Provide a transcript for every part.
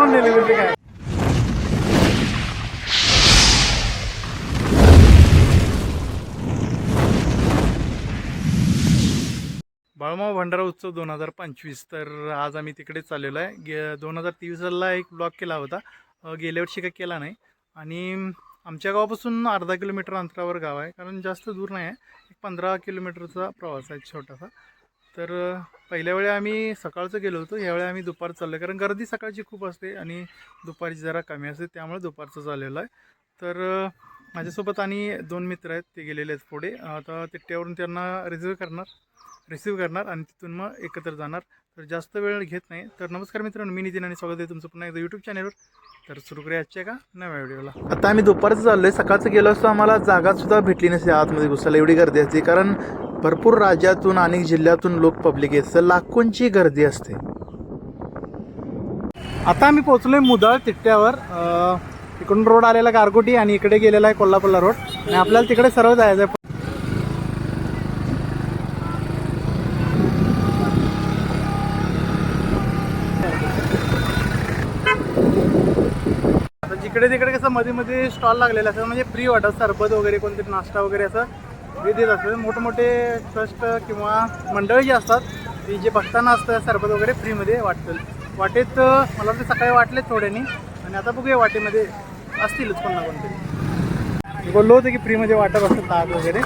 चप्पल नेले म्हणजे काय? बाळमाव भंडारा उत्सव दोन हजार पंचवीस. तर आज आम्ही तिकडेच चाललेलो आहे. गे दोन हजार तेवीसला एक ब्लॉक केला होता. गेल्या वर्षी काही केला नाही. आणि आमच्या गावापासून अर्धा किलोमीटर अंतरावर गाव आहे. कारण जास्त दूर नाही आहे. एक पंधरा किलोमीटरचा प्रवास आहे छोटासा. तर पहिल्या वेळी आम्ही सकाळचं गेलो होतो. यावेळी आम्ही दुपार चाललो आहे कारण गर्दी सकाळची खूप असते आणि दुपारची जरा कमी असते. त्यामुळे दुपारचं चाललेलं आहे. तर माझ्यासोबत आणि दोन मित्र आहेत. ते गेलेले आहेत पुढे. आता तिट्ट्यावरून त्यांना रिझर्व करणार रिसिव्ह करणार आणि तिथून मग एकत्र जाणार. तर जास्त वेळ घेत नाही. तर नमस्कार मित्रांनो मी नितीन आणि स्वागत आहे तुमचं पुन्हा एकदा यूट्यूब चॅनलवर तर सुरू करूया आजच्या का नव्या व्हिडिओला. आता आम्ही दुपारचं चाललो आहे सकाळचं गेलो असतो. आम्हाला जागासुद्धा भेटली नसते. आतमध्ये घुसायला एवढी गर्दी असते. कारण भरपूर राज्यातून अनेक जिल्ह्यातून लोक पब्लिक येत लाखोंची गर्दी असते. आता आम्ही पोहोचलोय मुदळ तिट्ट्यावर. इकडून रोड आलेला गारगोटी आणि इकडे गेलेला आहे कोल्हापूरला रोड. आणि आपल्याला तिकडे सर्व जायचं आहे आता जिकडे तिकडे कसं मध्ये मध्ये स्टॉल लागलेला असं म्हणजे फ्री वाटत. सरबत वगैरे कोणतरी नाश्ता वगैरे असं. हे देत असतात. मोठमोठे ट्रस्ट किंवा मंडळ जी असतात ती जे भक्तांना असतं सरबत वगैरे फ्रीमध्ये वाटतं वाटेत मला वाटतं सकाळी वाटले थोड्यानी. आणि आता बघूया वाटेमध्ये असतीलच कोण मी बोललो होतं की फ्रीमध्ये वाटप असतं ताक वगैरे.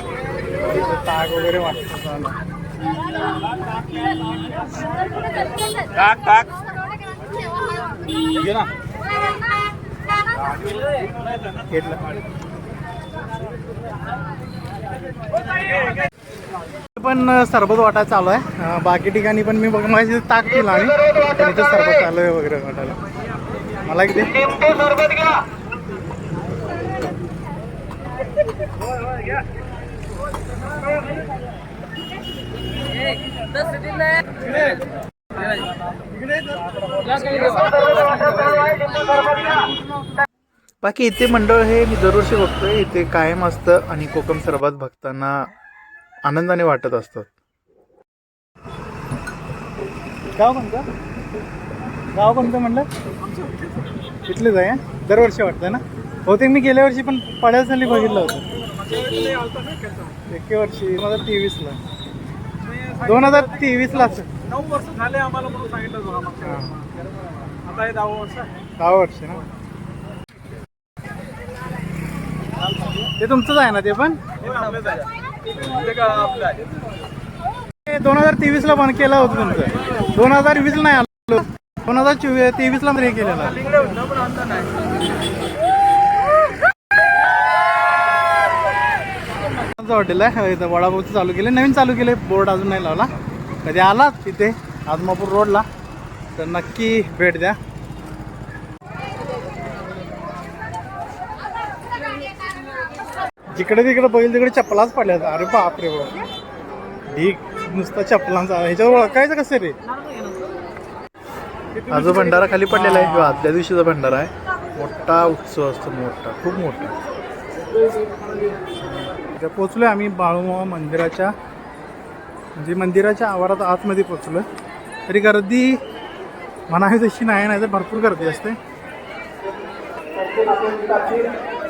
ताक वगैरे वाटतं घेतलं. पण सरबत वाटा चालू आहे. बाकी ठिकाणी पण मी बघ माझी ताक केला आणि तर सरबत चालू आहे वगैरे वाटायला. मला किती बाकी इथे मंडळ हे मी दरवर्षी बघतोय इथे कायम असतं आणि कोकम सरबत भक्तांना आनंदाने वाटत असतात गाव कोणतं? गाव कोणतं म्हणलं? इथलेच आहे दरवर्षी वाटतं ना? बहुतेक मी गेल्या वर्षी पण पड्याच झाली बघितलं होतं. एके वर्षी दोन हजार तेवीसला. दोन हजार तेवीसला नऊ वर्ष झाले आम्हाला म्हणून सांगितलं. दहा वर्ष ना? ते तुमचंच आहे ना ते पण? दोन हजार तेवीस ला बंद केलं होतं तुमचं. दोन हजार वीस नाही आलो. दोन हजार चोवीस तेवीस ला हे केलेला. हॉटेल आहे. हो, इथं वडापावचं चालू केले नवीन चालू केले बोर्ड अजून नाही लावला. कधी आलात तिथे आदमापूर रोडला. तर नक्की भेट द्या. जिकडे तिकडे बघील तिकडे चप्पलाच पडल्या अरे बाप रे बाप. ढीक नुसता चप्पलांचा ह्याच्यावर ओळखायचं कसं रे? हा जो भंडारा खाली पडलेला आहे किंवा आदल्या दिवशीचा भंडारा आहे मोठा उत्सव असतो मोठा खूप मोठा. इथे पोचलोय आम्ही बाळूमामा मंदिराच्या म्हणजे मंदिराच्या आवारात आतमध्ये पोचलोय तरी गर्दी म्हणावी तशी नाही नाही तर भरपूर गर्दी असते.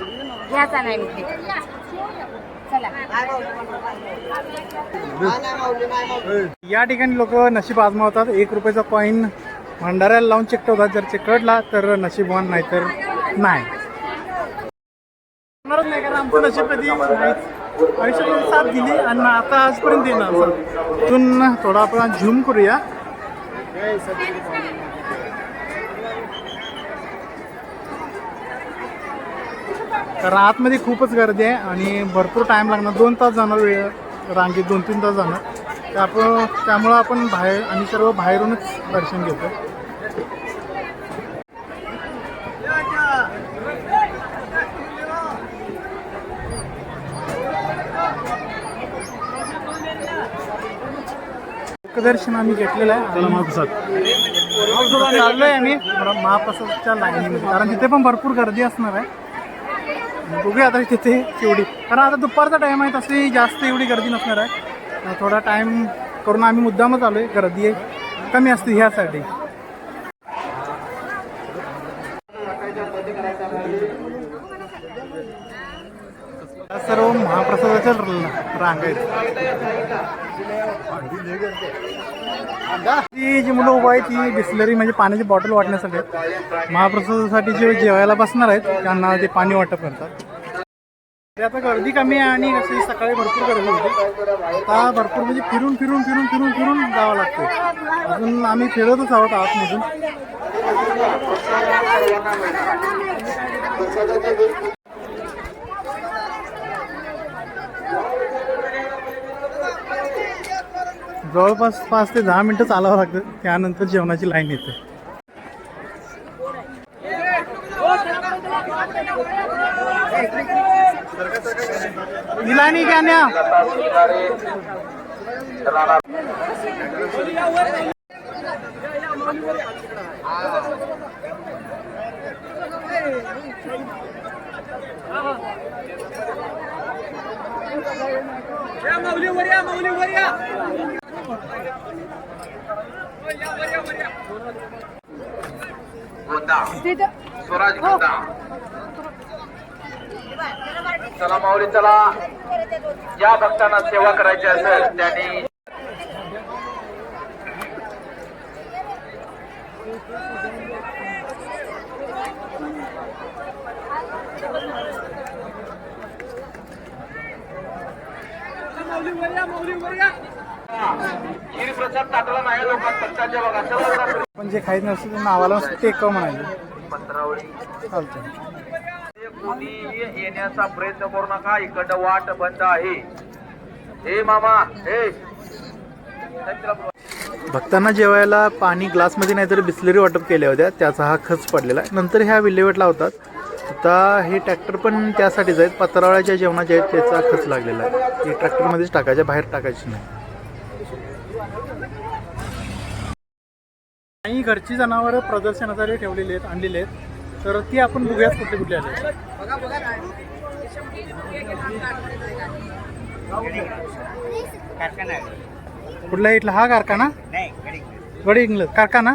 घ्यायचा नाही मी. या ठिकाणी लोक नशीब आजमावतात. एक रुपयाचा कॉईन भंडाऱ्याला लावून चिकटवतात. जर चिकटला तर नशीबवान नाही. तर नाही कारण आमचं नशीब कधी आयुष्यात साथ दिली आणि आता आजपर्यंत येणार. इथून थोडा आपण झूम करूया. कारण आतमध्ये खूपच गर्दी आहे आणि भरपूर टाईम लागणार. दोन तास जाणार वेळ रांगेत दोन तीन तास जाणार. त्याप त्यामुळं आपण बाहेर आम्ही सर्व बाहेरूनच दर्शन घेतो दर्शन आम्ही घेतलेलं आहे. चाललोय आम्ही. महाप्रसादच्या लाईनीमध्ये. कारण तिथे पण भरपूर गर्दी असणार आहे. बघूया आता तिथे केवढी कारण आता दुपारचा टाईम आहे तशी जास्त एवढी गर्दी नसणार आहे. थोडा टाईम करून आम्ही मुद्दामच आलो आहे. गर्दी कमी असते ह्यासाठी. सर्व महाप्रसादाच्या र- आहेत. ती जी मुलं उभं आहे ती बिस्लरी म्हणजे पाण्याची बॉटल वाटण्यासाठी. महाप्रसादासाठी जे जेवायला बसणार आहेत त्यांना ते पाणी वाटप करतात. ते आता गर्दी कमी आहे आणि कशी सकाळी भरपूर गर्दी होती. आता भरपूर म्हणजे फिरून फिरून फिरून फिरून फिरून जावं लागतं अजून आम्ही फिरतच आहोत आतमधून. जवळपास पाच ते दहा मिनटं चालावं लागतं. त्यानंतर जेवणाची लाईन येते. निलानी गाण्या या माऊली वर या वर या स्वराज गोदा चला माऊली चला. या भक्तांना सेवा करायची असेल त्यांनी माऊली वर या माऊली वर या खीर प्रसाद टाकला नाही लोकांत भक्तांच्या बघा सर्व पण जे खायचं नसतं ते नावाला ते कम म्हणायचं. पत्रावळी चालतं येण्याचा प्रयत्न करू नका इकडं वाट बंद आहे. हे मामा हे. भक्तांना जेवायला पाणी ग्लासमध्ये नाहीतर बिस्लरी वाटप केल्या होत्या त्याचा हा खच पडलेला आहे. नंतर ह्या विल्हेवाट लावतात. आता हे ट्रॅक्टर पण त्यासाठीच आहेत पत्रावळ्याच्या जेवणाचे आहेत त्याचा खच लागलेला आहे. ते ट्रॅक्टरमध्येच टाकायचे बाहेर टाकायची नाही. आणि घरची जनावरं प्रदर्शनासाठी ठेवलेली आहेत आणलेली आहेत. तर ती आपण बघूयात कुठले कुठले आले कुठला इथला? हा कारखाना? गडी इंग्लंड कारखाना?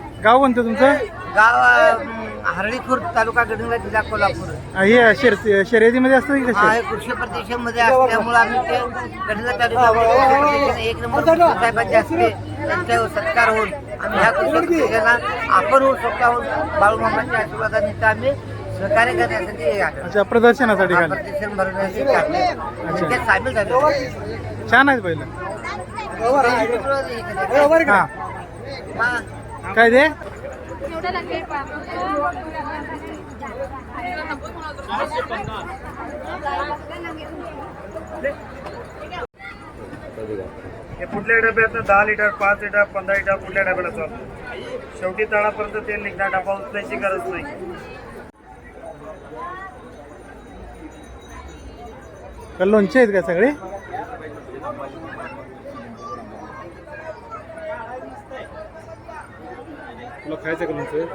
गाव कोणतं तुमचं? गाव हरळीपूर तालुका गडिंगला जिल्हा कोल्हापूर. आ, हे शेर शर्यतीमध्ये असतं की हा कसे? हे कृषी प्रदेशामध्ये असल्यामुळे आम्ही ते गडिंगला तालुका कृषी प्रदेशाने एक नंबर साहेबांचे असते. त्यांच्यावर सत्कार होऊन आम्ही ह्या कृषी प्रदेशाला आपण होऊन स्वतःहून बाळूमामाच्या आशीर्वादाने इथं आम्ही सहकार्य करण्यासाठी हे आलो. अच्छा प्रदर्शनासाठी हा खाली प्रदर्शन भरवण्यासाठी टाकले. त्यात सामील झाले. छान आहे पहिलं. हा. हा. काय ते? हे कुठल्या डब्यात दहा लिटर पाच लिटर पंधरा लिटर कुठल्या डब्याला चालतं. शेवटी तळापर्यंत तेल निघणार डबा उचलायची गरज नाही. लोणचे आहेत का सगळे? तुला खायचं का लोणचं?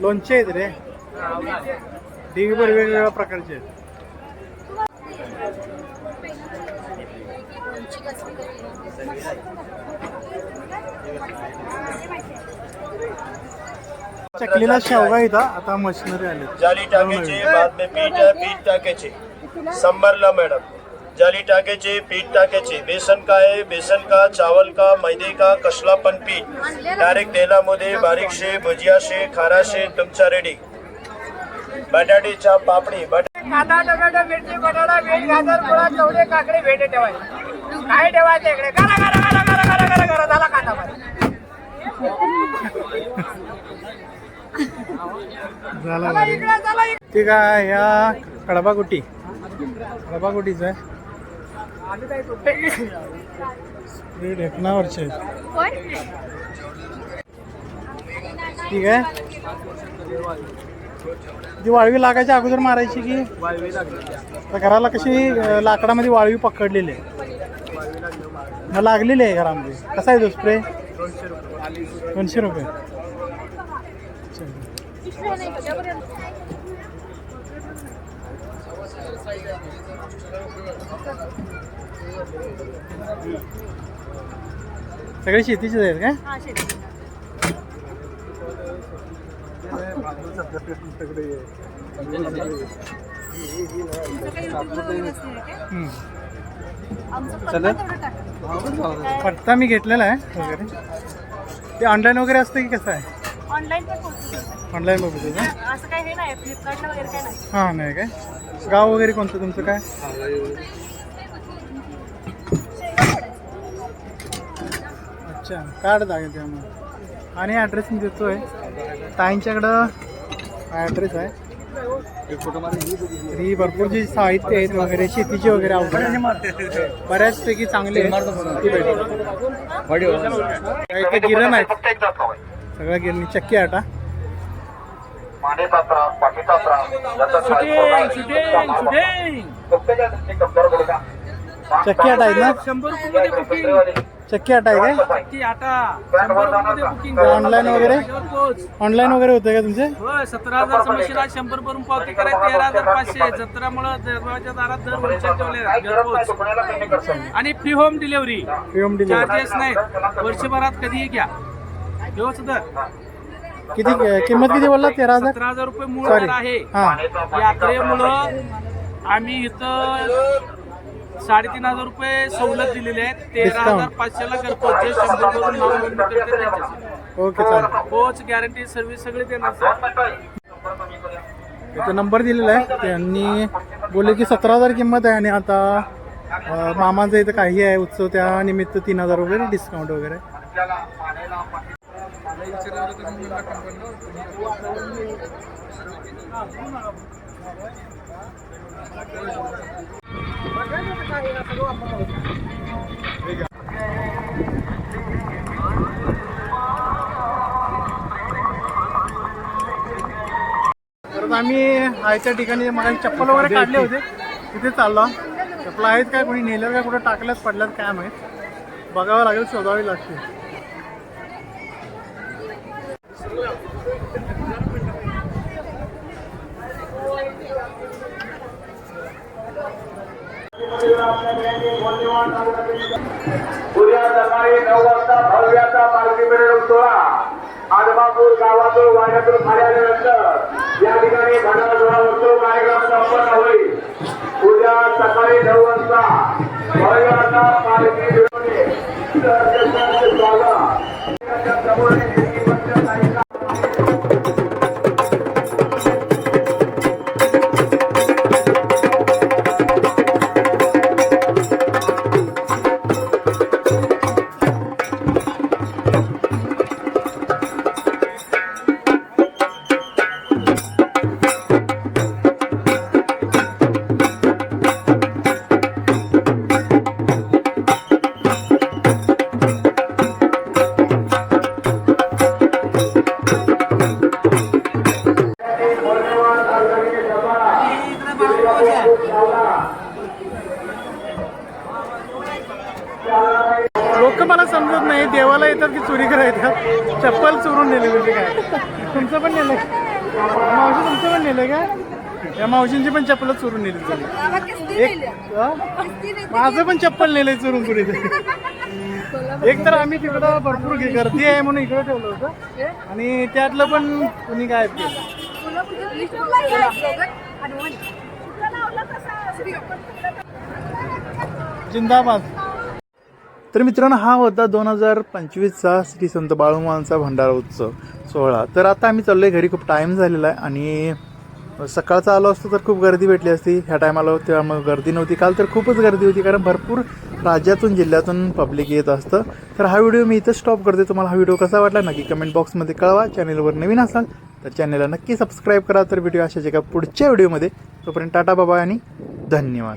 लोणचे आहेत रे. ढिगभर वेगवेगळ्या प्रकारचे आहेत. चकलीला शेवगा इथं. आता मशिनरी आले. जाली टाकायचे बाद में पीठ पीठ टाकायचे संभरला मैडम जाली टाकायचे पीठ टाकायचे बेसन का आहे? बेसन का चावल का मैदे का कसला पण पीठ. डायरेक्ट तेलामध्ये बारीकशे भजियाशे खाराशे तुमचा रेडी बटाटीच्या पापडी बट कांदा टोमॅटो मिरची बटाटा बीट गाजर मुळा चवळे काकडे भेटे ठेवायचे. काय ठेवायचं इकडे? करा करा करा करा करा करा करा झाला कांदा झाला भारी. ते काय ह्या कडबाकुटी कडबाकुटीच आहे. ढेकणावरचे ठीक आहे. ती वाळवी लागायच्या अगोदर मारायची की? तर घराला कशी लाकडामध्ये वाळवी पकडलेली आहे. मग लागलेली आहे घरामध्ये. कसा आहे तो स्प्रे दोनशे रुपये. सगळे शेतीचेच आहेत हम्म. पत्ता मी घेतलेला आहे वगैरे. ते ऑनलाईन वगैरे असतं की कसं आहे? ऑनलाईन ऑनलाईन बघू का? असं काही हे नाही फ्लिपकार्टला वगैरे काय नाही. हां नाही काय? गाव वगैरे कोणतं तुमचं काय? अच्छा कार्ड लागेल त्यामुळे. आणि ॲड्रेस मी देतोय. ताईंच्याकडं ॲड्रेस आहे. ही भरपूर जी साहित्य आहेत वगैरे शेतीची वगैरे अवघड बऱ्याचपैकी चांगले आहेत. गिरण आहेत सगळं गिरणी चक्की आटा. पाण्याचा त्रास पाठीचा त्रास चक्की आहेत ना? शंभर रुपये बुकिंग चक्की आटा आहे काय ऑनलाईन वगैरे? ऑनलाईन वगैरे होतं का तुमचे? सतरा हजार आज शंभर भरून पावती करायची तेरा हजार पाचशे. जत्रामुळे दरवाजा दारात दर वर्षात ठेवले आणि free home delivery home delivery charges नाहीत. वर्षभरात कधीही घ्या. व्यवस्थित किती किंमत किती बोलला? तेरा हजार? सतरा हजार रुपये मूळ Sorry. दर आहे. हां. यात्रेमुळं आम्ही इथं साडेतीन हजार रुपये सवलत दिलेली आहे तेरा Discount. हजार पाचशेला घरपोच. जे शंभर भरून नाव नोंदणी करते त्यांच्यासाठी. ओके चालेल. पोच गॅरंटी सर्व्हिस सगळी देणार सर इथं नंबर दिलेला आहे. त्यांनी बोलले की सतरा हजार किंमत आहे आणि आता अं, मामाचं इथं काही आहे उत्सव. त्या निमित्त तीन हजार रुपये डिस्काउंट वगैरे. आम्ही आयच्या ठिकाणी मला चप्पल वगैरे काढले होते. तिथे चाललो. चप्पल आहेत काय कोणी नेल्यात काय कुठं टाकल्यात पडल्यात काय माहीत. बघावं लागेल शोधावी लागते. उद्या सकाळी नऊ वाजता भव्याचा पालखी मिरवणूक सोहळा. आदमापूर गावातून वाड्यातून झाल्यानंतर या ठिकाणी भंडारा सोहळा उत्सव कार्यक्रम संपन्न होईल. उद्या सकाळी नऊ वाजता भव्याचा पालखी मिरवणूक स्वागत समोर येतात की चोरी करायला चप्पल चोरून नेले म्हणजे काय? तुमचं पण नेलं मावशी तुमचं पण नेलं का या मावशींची पण चप्पल चोरून नेली सगळी एक? माझं पण चप्पल नेलंय चोरून कुणी एक तर आम्ही तिकडं भरपूर गर्दी आहे म्हणून इकडे ठेवलं होतं. आणि त्यातलं पण कुणी काय जिंदाबाद. तर मित्रांनो हा होता दोन हजार पंचवीसचा श्री संत बाळूमानचा भंडारा उत्सव सोहळा. तर आता आम्ही चाललो आहे घरी खूप टाईम झालेला आहे आणि सकाळचा आलो असतो तर खूप गर्दी भेटली असती. ह्या टायमाला तेव्हा मग गर्दी नव्हती. काल तर खूपच गर्दी होती कारण भरपूर राज्यातून जिल्ह्यातून पब्लिक येत असतं. तर हा व्हिडिओ मी इथं स्टॉप करते. तुम्हाला हा व्हिडिओ कसा वाटला नक्की कमेंट बॉक्समध्ये कळवा. चॅनलवर नवीन असाल तर चॅनलला नक्की सबस्क्राईब करा. तर व्हिडिओ अशाच एका पुढच्या व्हिडिओमध्ये तोपर्यंत टाटा बाबा आणि धन्यवाद.